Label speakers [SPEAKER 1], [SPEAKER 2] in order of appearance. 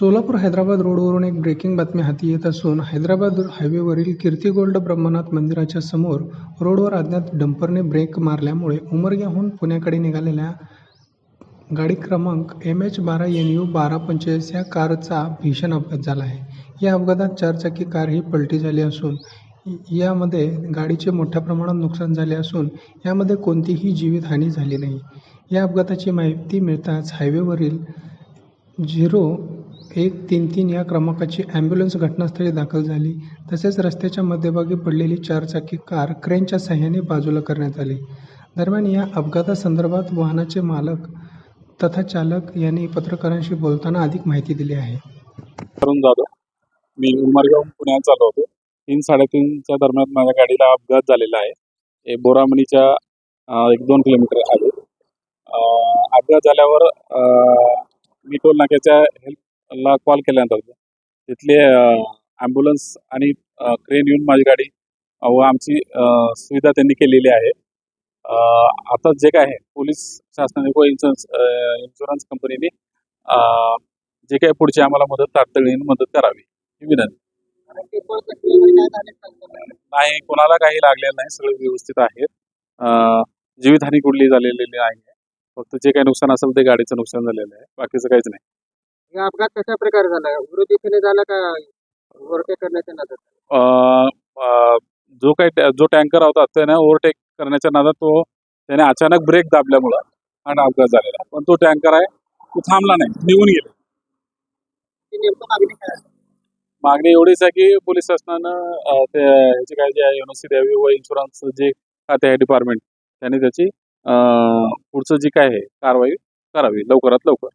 [SPEAKER 1] सोलापूर हैदराबाद रोडवरून एक ब्रेकिंग बातमी हाती येत असून हैदराबाद हायवेवरील कीर्ती गोल्ड ब्रह्मनाथ मंदिराच्या समोर रोडवर अज्ञात डंपरने ब्रेक मारल्यामुळे उमरग्याहून पुण्याकडे निघालेल्या गाडी क्रमांक एम एच बारा एन यू बारा पंचेचाळीस या कारचा भीषण अपघात झाला आहे. या अपघातात चारचाकी कार ही पलटी झाली असून यामध्ये गाडीचे मोठ्या प्रमाणात नुकसान झाले असून यामध्ये कोणतीही जीवितहानी झाली नाही. या अपघाताची माहिती मिळताच हायवेवरील झिरो एक तीन तीन या क्रमांकाची ॲम्ब्युलन्स घटनास्थळी दाखल झाली. तसेच रस्त्याच्या मध्यभागी पडलेली चारचाकी कार क्रेनच्या सहाय्याने बाजूला करण्यात आली. दरम्यान या अपघातासंदर्भात वाहनाचे मालक तथा चालक यांनी पत्रकारांशी बोलताना अधिक माहिती दिली आहे.
[SPEAKER 2] करून जाधव. मी उमरगाव पुण्यात चाललो होतो. तीन साडेतीनच्या दरम्यान माझ्या गाडीला अपघात झालेला आहे. हे बोरामणीच्या एक दोन किलोमीटर आले अपघात झाल्यावर मी टोल नाक्याच्या हेल्पला कॉल केल्यानंतर तिथले ॲम्ब्युलन्स आणि क्रेन येऊन माझी गाडी व आमची सुविधा त्यांनी केलेली आहे. आता जे काय आहे पोलीस शासनाने व इन्शुरन्स इन्शुरन्स कंपनीने जे काही पुढची आम्हाला मदत तातडीने मदत करावी ही विनंती. नाही कोणाला काही लागलेलं नाही सगळे व्यवस्थित आहेत अं, जीवितहानी कुठली झालेली नाही आहे. फक्त जे काही नुकसान असेल ते गाडीचं नुकसान झालेलं आहे बाकीचं काहीच नाही.
[SPEAKER 3] हा अपघात कशा प्रकारे झाला? विरोधी दिशेने झाला का ओव्हरटेक करण्याच्या नादात?
[SPEAKER 2] जो काही टॅ- जो टँकर होता त्याने ओव्हरटेक करण्याच्या नादात तो त्याने अचानक ब्रेक दाबल्यामुळं आणि अपघात झालेला पण तो टँकर आहे तो थांबला नाही निघून गेला.
[SPEAKER 3] ती नेमकं मागणी काय आहे?
[SPEAKER 2] मागणी एवढीच आहे की पोलीस शासनानं अं, ते ह्याची काय जे एनओसी द्यावी व इन्शुरन्स जे खाते आहे डिपार्टमेंट त्यांनी त्याची अं, पुढचं जी काय आहे कारवाई करावी लवकरात लवकर.